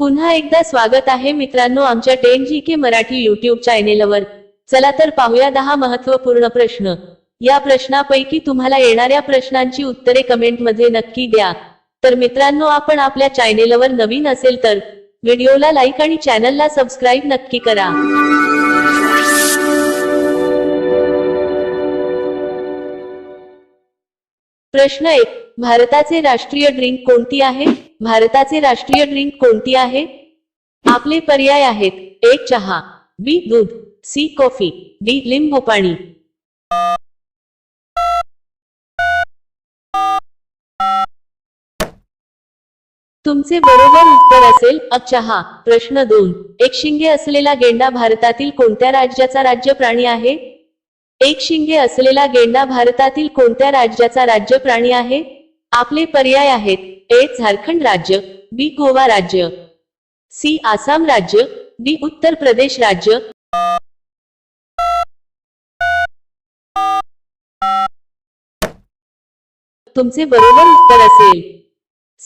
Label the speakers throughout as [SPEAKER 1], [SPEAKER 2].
[SPEAKER 1] पुन्हा एकदा स्वागत आहे मित्रांनो आमच्या ten G K Marathi YouTube चॅनेलवर चला तर पाहूया दहा महत्वपूर्ण प्रश्न या प्रश्नापैकी तुम्हाला येणाऱ्या प्रश्नांची उत्तरे मध्ये नक्की द्या तर मित्रांनो आपण आपल्या चॅनेलवर नवीन असेल तर व्हिडिओला लाईक आणि चॅनलला सबस्क्राईब नक्की करा प्रश्न एक भारताचे राष्ट्रीय ड्रिंक कोणती आहे भारताचे राष्ट्रीय ड्रिंक कोणती आहे आपले पर्याय आहेत एक चहा बी दूध सी कॉफी डी लिंबू पाणी तुमचे बरोबर उत्तर असेल अ चहा प्रश्न दोन एक शिंगे असलेला गेंडा भारतातील कोणत्या राज्याचा राज्य प्राणी आहे एक शिंगे असलेला गेंडा भारतातील कोणत्या राज्याचा राज्य प्राणी आहे आपले पर्याय आहेत ए झारखंड राज्य बी गोवा राज्य सी आसाम राज्य डी उत्तर प्रदेश राज्य तुमचे बरोबर उत्तर असेल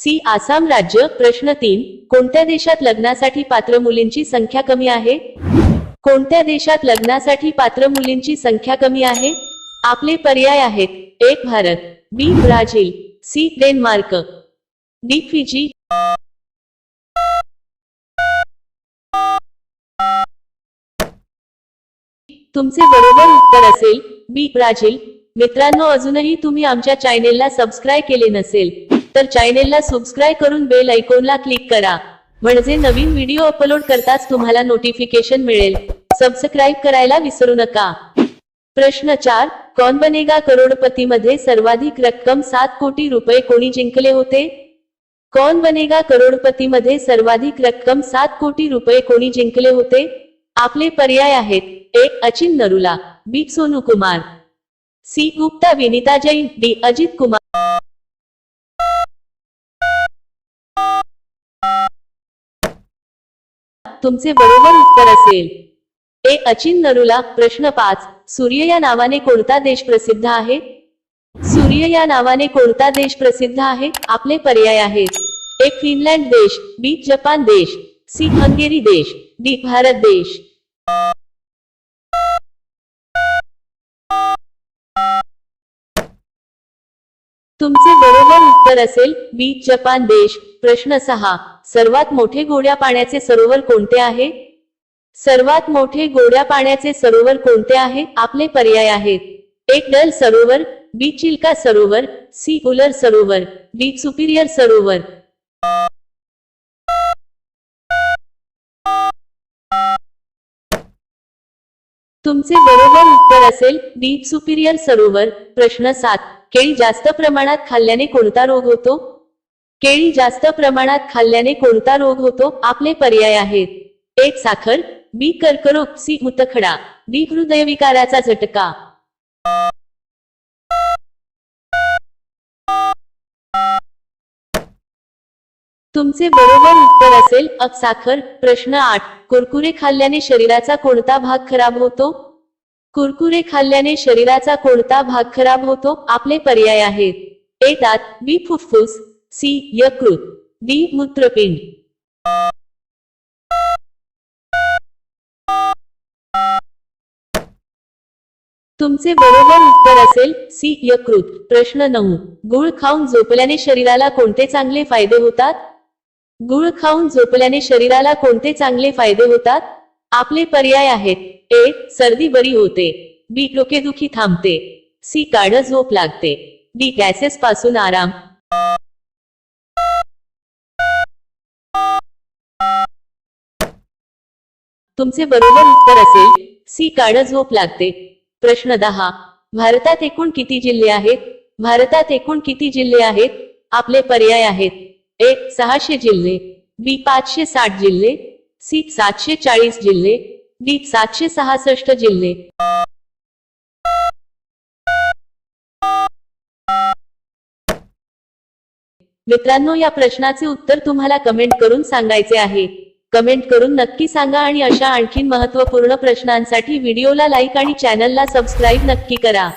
[SPEAKER 1] सी आसाम राज्य प्रश्न तीन कोणत्या देशात लग्नासाठी पात्र मुलींची संख्या कमी आहे कोणत्या देशात लग्नासाठी पात्र मुलींची संख्या कमी आहे आपले पर्याय आहेत एक Bharat B Brazil C Denmark DPG तुमचे बरोबर उत्तर असेल बी ब्राझील मित्रांनो अजूनही तुम्ही आमच्या चॅनेलला सबस्क्राईब केले नसेल तर चॅनेलला सबस्क्राईब करून बेल आयकॉनला क्लिक करा म्हणजे नवीन व्हिडिओ अपलोड करताच तुम्हाला नोटिफिकेशन मिळेल सबस्क्राईब करायला विसरू नका प्रश्न चार कोण बनेगा करोडपती मध्ये सर्वाधिक रक्कम सात कोटी रुपये कोणी जिंकले होते कौन बनेगा करोडपती मध्ये सर्वाधिक रक्कम सात कोटी रुपये कोणी जिंकले होते आपले पर्याय आहेत A Achin Narula B Sonu Kumar C Gupta Vinita Jain D Ajit Kumar तुमचे बरोबर उत्तर असेल ए अचिन नरुला प्रश्न पाच सूर्य या नावाने कोणता देश प्रसिद्ध आहे सूर्य या नावाने कोणता देश प्रसिद्ध आहे आपले पर्याय आहेत ए फिनलँड देश बी जपान देश सी हंगेरी देश डी भारत देश तुमचे बरोबर उत्तर असेल बी जपान देश प्रश्न सहा सर्वात मोठे गोड्या पाण्याचे सरोवर कोणते आहे सर्वात मोठे गोड्या पाण्याचे सरोवर कोणते आहे आपले पर्याय आहेत एक डल सरोवर बी चिल्का सरोवर सी उलर सरोवर डी सुपिरियर सरोवर तुमचे बरोबर उत्तर असेल बी सुपिरियर सरोवर प्रश्न सात केळी जास्त प्रमाणात खाल्ल्याने कोणता रोग होतो केळी जास्त प्रमाणात खाल्ल्याने कोणता रोग होतो आपले पर्याय आहेत एक साखर बी कर्करोग सी उतखडा डी हृदयविकाराचा झटका तुमचे बरोबर उत्तर असेल साखर प्रश्न आठ कुरकुरे खाल्ल्याने शरीराचा कोणता भाग खराब होतो कुरकुरे खाल्ल्याने शरीराचा कोणता भाग खराब होतो आपले पर्याय आहेत ए दात बी फुफ्फुस सी यकृत डी मूत्रपिंड तुमचे बरोबर उत्तर असेल सी यकृत प्रश्न नऊ गुळ खाऊन झोपल्याने शरीराला कोणते चांगले फायदे होतात गुळ खाऊन झोपल्याने शरीराला कोणते चांगले फायदे होतात आपले पर्याय आहेत ए सर्दी बरी होते बी डोकेदुखी थांबते सी काढ झोप लागते डी गॅसेस पासून आराम तुमचे बरोबर उत्तर असेल सी काढ झोप लागते प्रश्न दहा भारतात एकूण किती जिल्हे आहेत भारतात एकूण किती जिल्हे आहेत आपले पर्याय आहेत ए सहाशे जिल्हे बी पाचशे साठ जिल्हे सी सातशे चाळीस जिल्हे डी सातशे सहासष्ट जिल्हे मित्रांनो या प्रश्नाचे उत्तर तुम्हाला कमेंट करून सांगायचे आहे कमेंट करून नक्की सांगा आणि अशा आणखी महत्वपूर्ण प्रश्नांसाठी व्हिडिओला लाईक आणि चॅनलला सबस्क्राईब नक्की करा